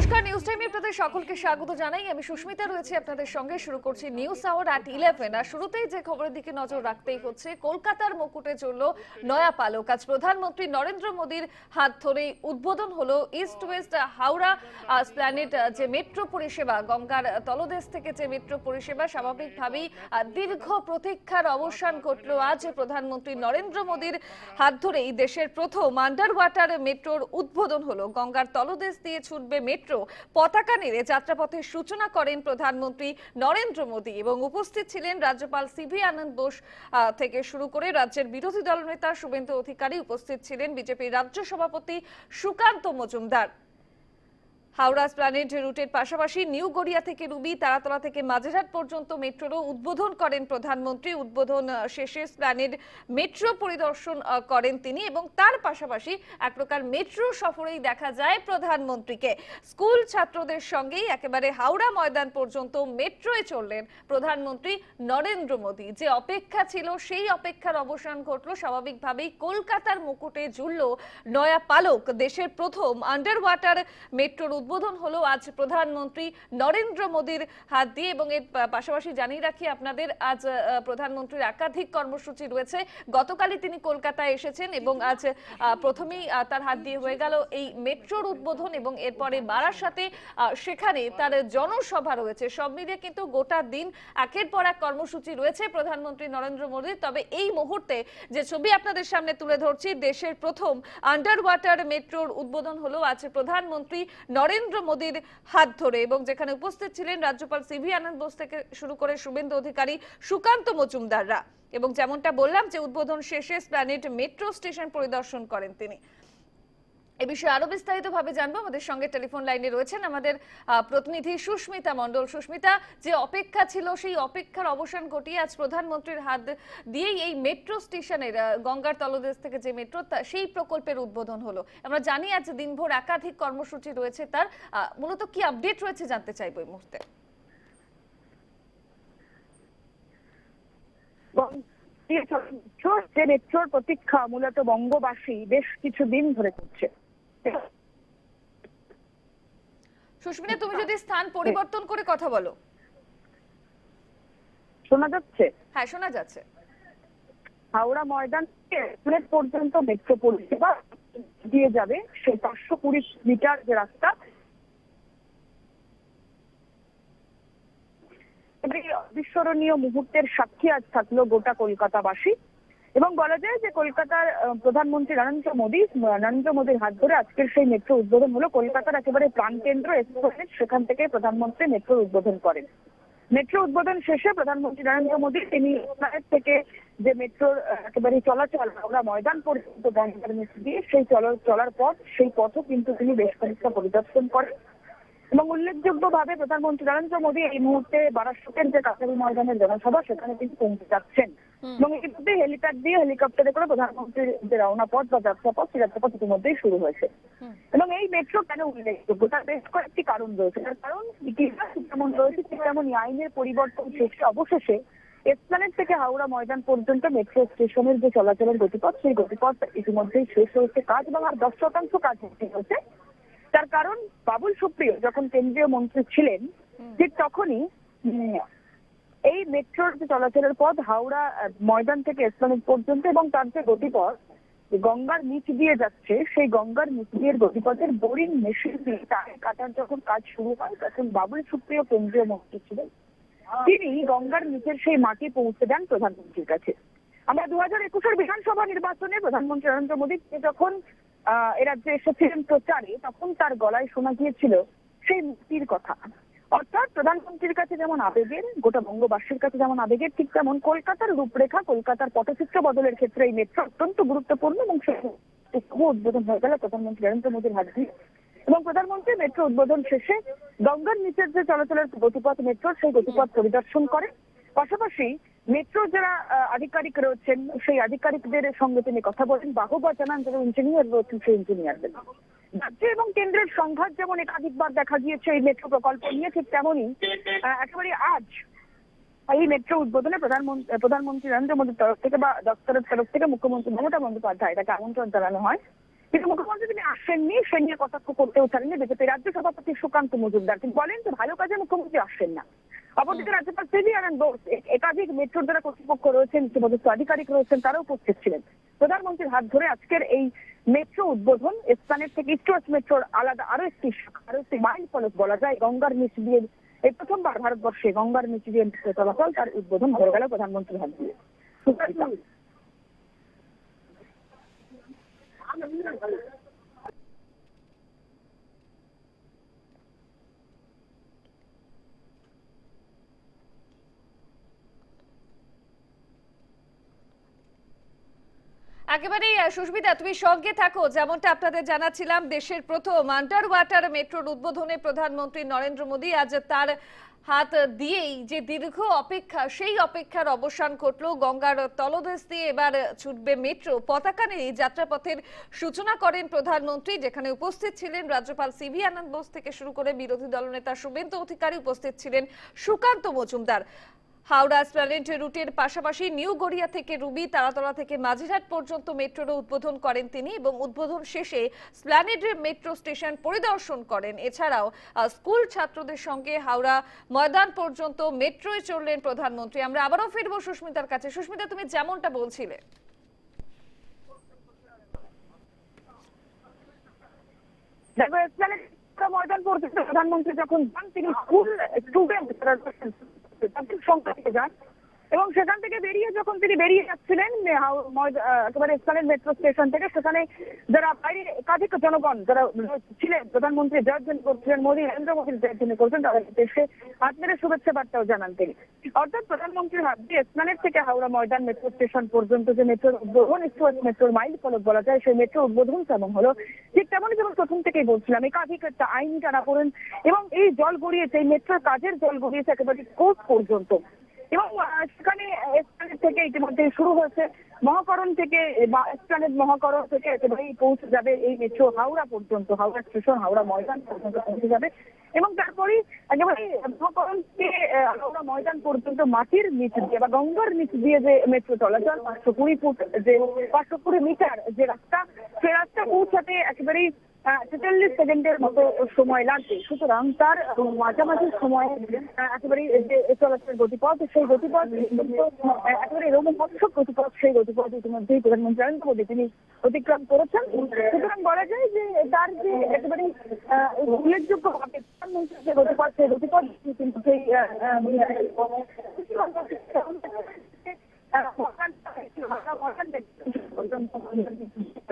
নমস্কার নিউজ টাইমে আপনাদের সকলকে স্বাগত জানাই। আমি সুস্মিতা রয়েছি আপনাদের সঙ্গে। শুরু করছি নিউজ আওয়ার অ্যাট ইলেভেন আর শুরুতেই যে খবরের দিকে নজর রাখতেই হচ্ছে, কলকাতার মুকুটে চলল নয়া পালক। আজ প্রধানমন্ত্রী নরেন্দ্র মোদীর হাত ধরেই উদ্বোধন হলো ইস্ট ওয়েস্ট হাওড়া প্ল্যানেট যে মেট্রো পরিষেবা, গঙ্গার তলদেশ থেকে যে মেট্রো পরিষেবা, স্বাভাবিকভাবেই দীর্ঘ প্রতীক্ষার অবসান ঘটল। আজ প্রধানমন্ত্রী নরেন্দ্র মোদীর হাত ধরেই দেশের প্রথম আন্ডার ওয়াটার মেট্রোর উদ্বোধন হলো। গঙ্গার তলদেশ দিয়ে ছুটবে মেট্রো পতাকা নেড়ে যাত্রাপথের সূচনা করেন প্রধানমন্ত্রী নরেন্দ্র মোদী এবং উপস্থিত ছিলেন রাজ্যপাল সিভি আনন্দ বোস থেকে শুরু করে রাজ্যের বিরোধী দলনেতা শুভেন্দু অধিকারী, উপস্থিত ছিলেন বিজেপির রাজ্য সভাপতি সুকান্ত মজুমদার। হাওড়া প্ল্যানেট রুটের পাশাপাশি নিউ গড়িয়া থেকে রুবি, তারাতলা থেকে মাঝেরহাট পর্যন্ত মেট্রোরও উদ্বোধন করেন প্রধানমন্ত্রী। উদ্বোধন শেষে প্ল্যানেট মেট্রো পরিদর্শন করেন তিনি এবং তার পাশাপাশি এক প্রকার মেট্রো সফরেই দেখা যায় প্রধানমন্ত্রীকে। স্কুল ছাত্রদের সঙ্গেই একেবারে হাওড়া ময়দান পর্যন্ত মেট্রোয় চললেন প্রধানমন্ত্রী নরেন্দ্র মোদী। যে অপেক্ষা ছিল, সেই অপেক্ষার অবসান ঘটলো। স্বাভাবিকভাবেই কলকাতার মুকুটে ঝুলল নয়া পালক, দেশের প্রথম আন্ডার ওয়াটার মেট্রোর উদ্বোধন হলো আজ প্রধানমন্ত্রী নরেন্দ্র মোদীর হাত দিয়ে এবং এর পাশাপাশি জানিয়ে রাখি আপনাদের, আজ প্রধানমন্ত্রীর একাধিক কর্মসূচি রয়েছে। গতকালই তিনি কলকাতায় এসেছেন এবং আজ প্রথমেই তার হাত দিয়ে হয়ে গেল এই মেট্রোর উদ্বোধন এবং এরপরে বারাসাতে সেখানে তার জনসভা রয়েছে। সব মিলিয়ে কিন্তু গোটা দিন একের পর এক কর্মসূচি রয়েছে প্রধানমন্ত্রী নরেন্দ্র মোদীর। তবে এই মুহূর্তে যে ছবি আপনাদের সামনে তুলে ধরছি, দেশের প্রথম আন্ডার ওয়াটার মেট্রোর উদ্বোধন হলো আজ প্রধানমন্ত্রী নরেন্দ্র মোদীর হাত ধরে এবং যেখানে উপস্থিত ছিলেন রাজ্যপাল সিভি আনন্দ বোস থেকে শুরু করে শুভেন্দু অধিকারী, সুকান্ত মজুমদাররা। এবং যেমনটা বললাম যে উদ্বোধন শেষে প্ল্যানেট মেট্রো স্টেশন পরিদর্শন করেন তিনি। এ বিষয়ে আরও বিস্তারিত ভাবে জানব। আমাদের সঙ্গে টেলিফোন লাইনে রয়েছেন আমাদের প্রতিনিধি সুস্মিতা মন্ডল সুস্মিতা, যে অপেক্ষা ছিল, সেই অপেক্ষার অবসান ঘটিয়ে আজ প্রধানমন্ত্রীর হাত দিয়েই এই মেট্রো স্টেশনের গঙ্গার তলদেশ থেকে যে মেট্রো সেই প্রকল্পের উদ্বোধন হলো। আমরা জানি আজ দিনভর একাধিক কর্মসূচি রয়েছে। তার মূলত কি আপডেট রয়েছে জানতে চাইব এই মুহূর্তে। মেট্রোর প্রতীক্ষা মূলত বঙ্গবাসী বেশ কিছুদিন ধরে করছে। সুস্মিতা তুমি যদি স্থান পরিবর্তন করে কথা বলো। শোনা যাচ্ছে? হ্যাঁ শোনা যাচ্ছে। হাওড়া ময়দান থেকে পর্যন্ত মেট্রো পরিষেবা দিয়ে যাবে সেই পাঁচশো কুড়ি মিটার যে রাস্তা। অবিস্মরণীয় মুহূর্তের সাক্ষী আজ থাকল গোটা কলকাতাবাসী। এবং বলা যায় যে কলকাতার প্রধানমন্ত্রী নরেন্দ্র মোদী নরেন্দ্র মোদীর হাত ধরে আজকের সেই মেট্রো উদ্বোধন হলো কলকাতার একেবারে প্রাণকেন্দ্র এক্সপ্রেস সেখান থেকে প্রধানমন্ত্রী মেট্রো উদ্বোধন করেন মেট্রো উদ্বোধন শেষে প্রধানমন্ত্রী নরেন্দ্র মোদী, তিনি থেকে যে মেট্রোর একেবারে চলাচল আমরা ময়দান পর্যন্ত গঙ্গার নিচ দিয়ে সেই চল, চলার পথ, সেই পথও কিন্তু তিনি বেশ খানিকটা পরিদর্শন করেন এবং উল্লেখযোগ্য ভাবে প্রধানমন্ত্রী নরেন্দ্র মোদী এই মুহূর্তে বারাসতের যে কাছারি ময়দানের জনসভা, সেখানে তিনি পৌঁছে যাচ্ছেন। এবং ইতিমধ্যে হেলিপ্যাড দিয়ে হেলিকপ্টারে করে প্রধানমন্ত্রীর যে রওনা পথ বা যাত্রাপথ সেই যাত্রাপথ ইতিমধ্যেই শুরু হয়েছে। এবং এই মেট্রো কেন উল্লেখযোগ্য তার বেশ কয়েকটি কারণ রয়েছে। তার কারণ যেমন রয়েছে তেমন আইনের পরিবর্তন শেষে অবশেষে এসপ্লানেট থেকে হাওড়া ময়দান পর্যন্ত মেট্রো স্টেশনের যে চলাচলের গতিপথ সেই গতিপথ ইতিমধ্যেই শেষ হয়েছে কাজ এবং আর দশ শতাংশ কাজ হয়েছে। তার কারণ বাবুল সুপ্রিয় যখন কেন্দ্রীয় মন্ত্রী ছিলেন। ঠিক তখনই এই মেট্রোর যে চলাচলের পথ হাওড়া ময়দান থেকে এসপ্লানেট পর্যন্ত এবং তার যে গতিপথ গঙ্গার নিচ দিয়ে যাচ্ছে সেই গঙ্গার নিচ দিয়ে গতিপথের বোরিং মেশিন কাটার যখন কাজ শুরু হয় তখন বাবুল সুপ্রিয় কেন্দ্রীয় মন্ত্রী ছিলেন। তিনি গঙ্গার নিচের সেই মাটি পৌঁছে দেন প্রধানমন্ত্রীর কাছে। আমরা দু হাজার একুশের বিধানসভা নির্বাচনে প্রধানমন্ত্রী নরেন্দ্র মোদী যখন আহ, এ রাজ্যে এসেছিলেন প্রচারে তখন তার গলায় শোনা গিয়েছিল সেই মুক্তির কথা। অর্থাৎ প্রধানমন্ত্রীর কাছে যেমন আবেগের, গোটা বঙ্গবাসীর কাছে যেমন আবেগের, ঠিক তেমন কলকাতার রূপরেখা, কলকাতার পটচিত্র বদলের ক্ষেত্রে এই মেট্রো অত্যন্ত গুরুত্বপূর্ণ এবং শুভ উদ্বোধন হয়ে গেল প্রধানমন্ত্রী নরেন্দ্র মোদীর হাত দিয়ে এবং প্রধানমন্ত্রী, মেট্রো উদ্বোধন শেষে গঙ্গার নিচের যে চলাচলের গতিপথ মেট্রো, সেই গতিপথ পরিদর্শন করে। পাশাপাশি মেট্রো যারা আধিকারিক রয়েছেন, সেই আধিকারিকদের সঙ্গে তিনি কথা বলেন। বাহুবা জানান যারা ইঞ্জিনিয়ার রয়েছেন, সেই ইঞ্জিনিয়ারদের রাজ্য এবং কেন্দ্রের সংঘাত যেমন একাধিকবার দেখা গিয়েছে, এই মেট্রো প্রকল্প নিয়ে ঠিক তেমনই একেবারে আজ এই মেট্রো উদ্বোধনে প্রধানমন্ত্রী প্রধানমন্ত্রী নরেন্দ্র মোদীর তরফ থেকে বা দপ্তরের তরফ থেকে মুখ্যমন্ত্রী মমতা বন্দ্যোপাধ্যায় তাকে আমন্ত্রণ জানানো হয়। কিন্তু মুখ্যমন্ত্রী তিনি আসেননি সে নিয়ে কটাক্ষ করতেও চাননি বিজেপি রাজ্য সভাপতি সুকান্ত মজুমদার তিনি বলেন যে ভালো কাজে মুখ্যমন্ত্রী আসেন না। অপরদিকে রাজ্যপাল সিবি আনন্দ বোস একাধিক মেট্রোর যারা কর্তৃপক্ষ রয়েছেন উচ্চপদস্থ আধিকারিক রয়েছেন তারা উপস্থিত ছিলেন। প্রধানমন্ত্রীর হাত ধরে আজকের এই মেট্রো উদ্বোধন স্থানের থেকে ইস্ট মেট্রোর আলাদা আরও একটি আরও একটি মাইল ফলক বলা যায় গঙ্গার নিচ দিয়ে এই প্রথমবার ভারতবর্ষে গঙ্গার নিচ দিয়ে চলাচল, তার উদ্বোধন হয়ে গেল প্রধানমন্ত্রী হাত দিয়ে। একেবারেই সুস্মিতা, তুমি সঙ্গে থাকো, যেমনটা আপনাদের জানাচ্ছিলাম, দেশের প্রথম আন্ডার ওয়াটার মেট্রোর উদ্বোধনে প্রধানমন্ত্রী নরেন্দ্র মোদী আজ তার হাত দিয়েই যে দীর্ঘ অপেক্ষা, সেই অপেক্ষার অবসান ঘটলো গঙ্গার তলদেশ দিয়ে। এবার ছুটবে মেট্রো পতাকা নিয়ে যাত্রাপথের সূচনা করেন প্রধানমন্ত্রী, যেখানে উপস্থিত ছিলেন রাজ্যপাল সিভি আনন্দ বোস থেকে শুরু করে বিরোধী দলনেতা শুভেন্দু অধিকারী, উপস্থিত ছিলেন সুকান্ত মজুমদার। হাওড়া স্প্ল্যানেড রুটের পাশাপাশি নিউ গড়িয়া থেকে রুবি, তারাতলা থেকে মাঝিরহাট পর্যন্ত মেট্রোরও উদ্বোধন করেন তিনি এবং উদ্বোধন শেষে স্প্ল্যানেড মেট্রো স্টেশন পরিদর্শন করেন। এছাড়াও স্কুল ছাত্রদের সঙ্গে হাওড়া ময়দান পর্যন্ত মেট্রোয় চললেন প্রধানমন্ত্রী। আমরা আবারও ফিরবো সুস্মিতার কাছে। সুস্মিতা, তুমি যেমনটা বলছিলে। ময়দান পর্যন্ত প্রধানমন্ত্রী যখন যান, তিনি স্কুল, স্টুডেন্ট তাদের সংখ্যা থেকে যান এবং সেখান থেকে বেরিয়ে যখন তিনি বেরিয়ে যাচ্ছিলেন একেবারে স্থানের মেট্রো স্টেশন থেকে, সেখানে যারা বাইরে একাধিক জনগণ যারা ছিলেন, প্রধানমন্ত্রী জয়ধ্বনি করছিলেন, মোদী, নরেন্দ্র মোদীর জয়ধ্বনি করছেন, তাদের দেশে হাত মেরে শুভেচ্ছা বার্তাও জানান তিনি। অর্থাৎ প্রধানমন্ত্রীর হাত দিয়ে এসপ্ল্যানেড থেকে হাওড়া ময়দান মেট্রো স্টেশন পর্যন্ত যে মেট্রোর উদ্বোধন, একটু মেট্রোর মাইল ফলক বলা যায়, সেই মেট্রো উদ্বোধন তেমন হলো, ঠিক তেমনই যেমন প্রথম থেকেই বলছিলাম, একাধিক একটা আইন টানা পড়েন এবং এই জল গড়িয়েছে, এই মেট্রোর কাজের জল গড়িয়েছে একেবারে কোর্ট পর্যন্ত। এবং সেখানে এসপ্ল্যানেড থেকে ইতিমধ্যে শুরু হয়েছে মহাকরণ থেকে বা মহাকরণ থেকে একেবারেই পৌঁছে যাবে এই মেট্রো হাওড়া পর্যন্ত, হাওড়া স্টেশন হাওড়া ময়দান পর্যন্ত পৌঁছে যাবে। এবং তারপরেই একেবারে মহাকরণ থেকে হাওড়া ময়দান পর্যন্ত মাটির নিচ দিয়ে বা গঙ্গার নিচ দিয়ে যে মেট্রো চলাচল, পাঁচশো কুড়ি ফুট যে, পাঁচশো কুড়ি মিটার যে রাস্তা, সে রাস্তা পৌঁছাতে একেবারেই ছেচল্লিশ সেকেন্ডের মতো সময় লাগবে সুতরাং তার মাঝামাঝি সময় একেবারে যে চলাচলের গতিপথ সেই গতিপথ একেবারে রোমহর্ষক গতিপথ সেই গতিপথ ইতিমধ্যেই প্রধানমন্ত্রী নরেন্দ্র মোদী তিনি অতিক্রম করেছেন সুতরাং বলা যায় যে তার যে একেবারে উল্লেখযোগ্য ভাবে প্রধানমন্ত্রীর যে গতিপথ সেই গতিপথ কিন্তু সেই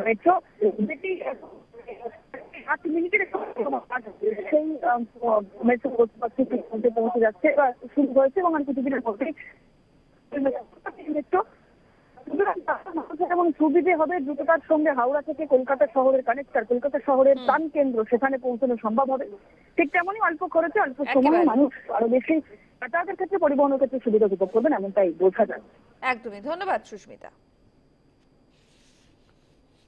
মেট্রো যেটি আট মিনিটের একটা সময় লাগবে। সেই মেট্রো কর্তৃপক্ষ মধ্যে পৌঁছে যাচ্ছে বা শুরু হয়েছে এবং কিছুদিনের মধ্যেই মেট্রো সুবিধে হবে দ্রুততার সঙ্গে হাওড়া থেকে কলকাতা শহরের কানেক্টার কলকাতা শহরের প্রাণ কেন্দ্র সেখানে পৌঁছানো সম্ভব হবে ঠিক তেমনই অল্প খরচে অল্প সময়ে মানুষ আরও বেশি যাতায়াতের ক্ষেত্রে পরিবহনের ক্ষেত্রে সুবিধা উপভোগ করবেন এমনটাই বোঝা যায় একদমই। ধন্যবাদ সুস্মিতা।